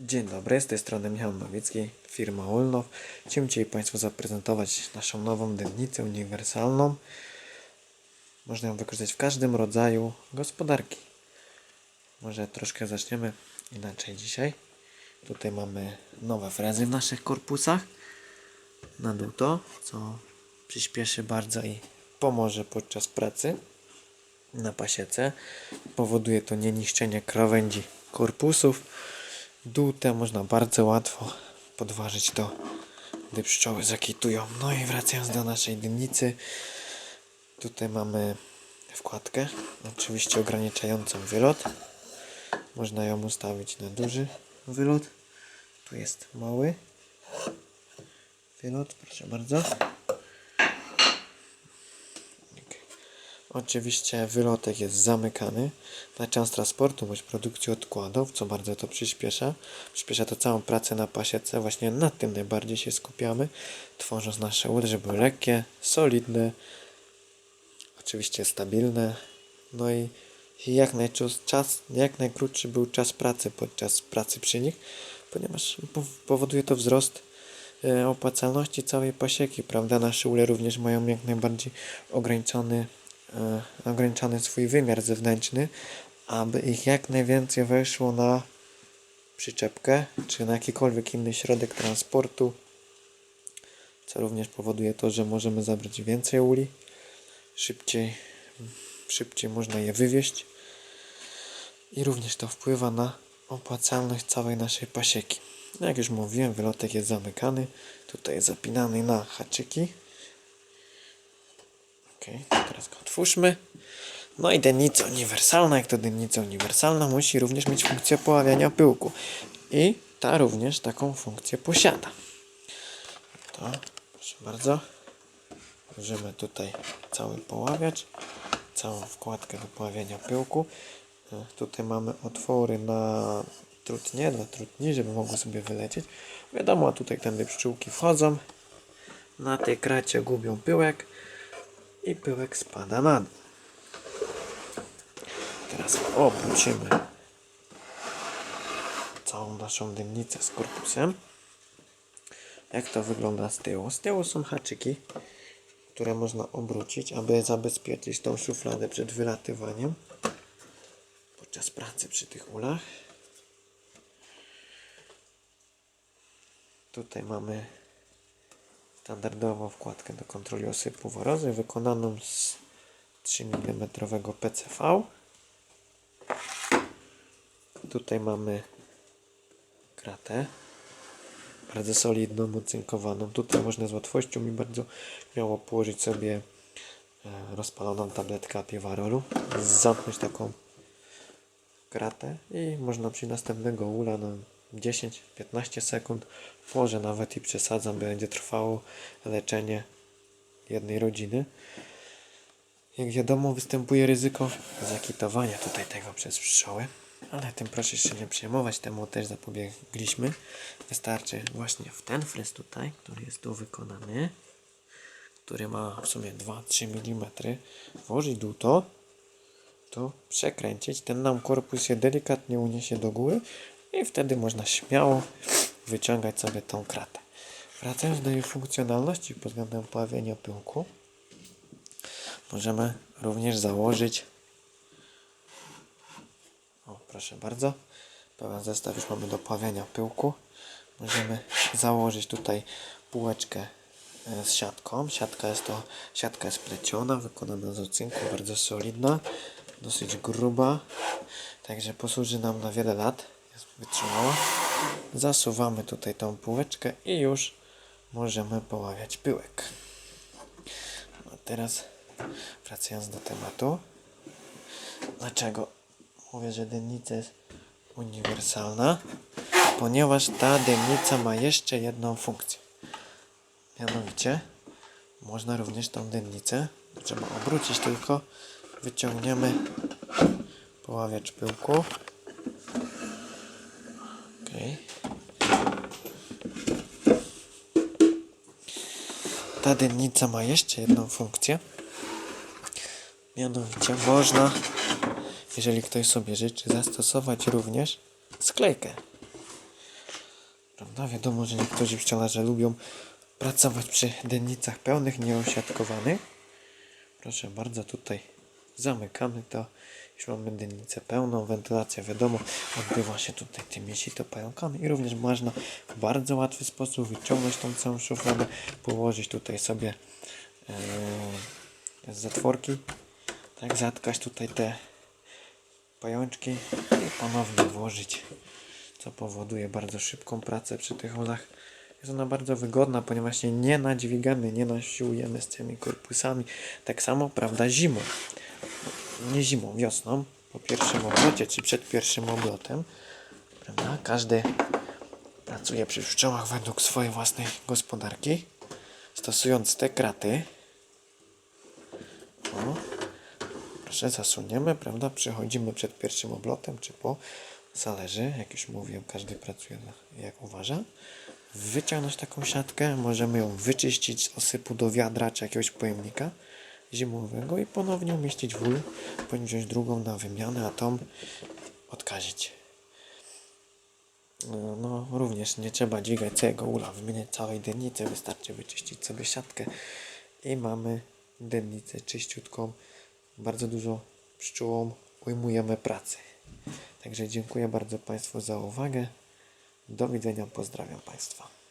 Dzień dobry, z tej strony Michał Nowicki, firma Ulnow. Chciałem dzisiaj Państwu zaprezentować naszą nową dennicę uniwersalną. Można ją wykorzystać w każdym rodzaju gospodarki. Może troszkę zaczniemy inaczej dzisiaj. Tutaj mamy nowe frezy w naszych korpusach. Na dół to, co przyspieszy bardzo i pomoże podczas pracy na pasiece. Powoduje to nieniszczenie krawędzi korpusów. Dół te można bardzo łatwo podważyć to, gdy pszczoły zakitują. No i wracając do naszej dynnicy, tutaj mamy wkładkę, oczywiście ograniczającą wylot. Można ją ustawić na duży wylot. Tu jest mały wylot, proszę bardzo. Oczywiście wylotek jest zamykany na czas transportu bądź produkcji odkładów, co bardzo to przyspiesza. Przyspiesza to całą pracę na pasiece, właśnie nad tym najbardziej się skupiamy, tworząc nasze ury, żeby były lekkie, solidne, oczywiście stabilne, no i jak, czas, jak najkrótszy był czas pracy podczas pracy przy nich, ponieważ pow- powoduje to wzrost e, opłacalności całej pasieki, prawda? Nasze ule również mają jak najbardziej ograniczony, e, ograniczony swój wymiar zewnętrzny, aby ich jak najwięcej weszło na przyczepkę, czy na jakikolwiek inny środek transportu, co również powoduje to, że możemy zabrać więcej uli, szybciej, szybciej można je wywieźć i również to wpływa na opłacalność całej naszej pasieki. Jak już mówiłem, wylotek jest zamykany. Tutaj zapinany na haczyki. Ok, teraz go otwórzmy. No i dennica uniwersalna, jak to dennica uniwersalna, musi również mieć funkcję poławiania pyłku. I ta również taką funkcję posiada. To, proszę bardzo. Możemy tutaj cały poławiacz, całą wkładkę do poławiania pyłku. E, Tutaj mamy otwory na trutnie, dla trutni, żeby mogły sobie wylecieć. Wiadomo, tutaj tędy pszczółki wchodzą. Na tej kracie gubią pyłek i pyłek spada na dół. Teraz obrócimy całą naszą dynnicę z korpusem. Jak to wygląda z tyłu? Z tyłu są haczyki, które można obrócić, aby zabezpieczyć tą szufladę przed wylatywaniem podczas pracy przy tych ulach. Tutaj mamy standardową wkładkę do kontroli osypu worozy wykonaną z 3 mm PCV. Tutaj mamy kratę bardzo solidną, ocynkowaną. Tutaj można z łatwością i bardzo śmiało położyć sobie e, rozpaloną tabletkę apiewarolu, zamknąć taką kratę i można przy następnego ula na 10-15 sekund, może nawet i przesadzam, będzie trwało leczenie jednej rodziny. Jak wiadomo, występuje ryzyko zakitowania tutaj tego przez pszczoły, ale tym proszę się nie przejmować, temu też zapobiegliśmy. Wystarczy właśnie w ten fryz tutaj, który jest tu wykonany, który ma w sumie 2-3 mm, włożyć dół to, to przekręcić, ten nam korpus się delikatnie uniesie do góry i wtedy można śmiało wyciągać sobie tą kratę. Wracając do jej funkcjonalności pod względem pławienia pyłku, możemy również założyć o proszę bardzo. Pełen zestaw już mamy do pławiania pyłku. Możemy założyć tutaj półeczkę e, z siatką. Siatka jest to siatka jest pleciona wykonana z ocynku bardzo solidna dosyć gruba także posłuży nam na wiele lat jest wytrzymała. Zasuwamy tutaj tą półeczkę i już możemy poławiać pyłek. A teraz wracając do tematu. Dlaczego? Mówię, że dennica jest uniwersalna ponieważ ta dennica ma jeszcze jedną funkcję. Mianowicie można również tą dennicę trzeba obrócić tylko wyciągniemy poławiacz pyłku. Ta dennica ma jeszcze jedną funkcję. Mianowicie można, jeżeli ktoś sobie życzy, zastosować również sklejkę. Prawda? Wiadomo, że niektórzy pszczelarze lubią pracować przy dennicach pełnych, nieosiadkowanych. Proszę bardzo, tutaj zamykamy to. Już mamy dennicę pełną, wentylacja wiadomo odbywa się tutaj tymi sitopająkami i również można w bardzo łatwy sposób wyciągnąć tą całą szufladę, położyć tutaj sobie e, zatworki, tak, zatkać tutaj te pajączki i ponownie włożyć, co powoduje bardzo szybką pracę przy tych olach. Jest ona bardzo wygodna, ponieważ nie nadźwigamy, nie nasiłujemy z tymi korpusami. Tak samo, prawda, zimą. Nie zimą, wiosną, po pierwszym oblocie, czy przed pierwszym oblotem, prawda, każdy pracuje przy pszczołach według swojej własnej gospodarki, stosując te kraty. O, Proszę, zasuniemy, prawda? Przechodzimy przed pierwszym oblotem, czy po. Zależy, jak już mówiłem, każdy pracuje jak uważa. Wyciągnąć taką siatkę, możemy ją wyczyścić z osypu do wiadra czy jakiegoś pojemnika zimowego i ponownie umieścić w ulu, bądź wziąć drugą na wymianę, a tą odkazić. No, no, również nie trzeba dźwigać całego ula, wymieniać całej dennicy, wystarczy wyczyścić sobie siatkę i mamy dennicę czyściutką. Bardzo dużo pszczółom ujmujemy pracy. Także dziękuję bardzo Państwu za uwagę. Do widzenia, pozdrawiam Państwa.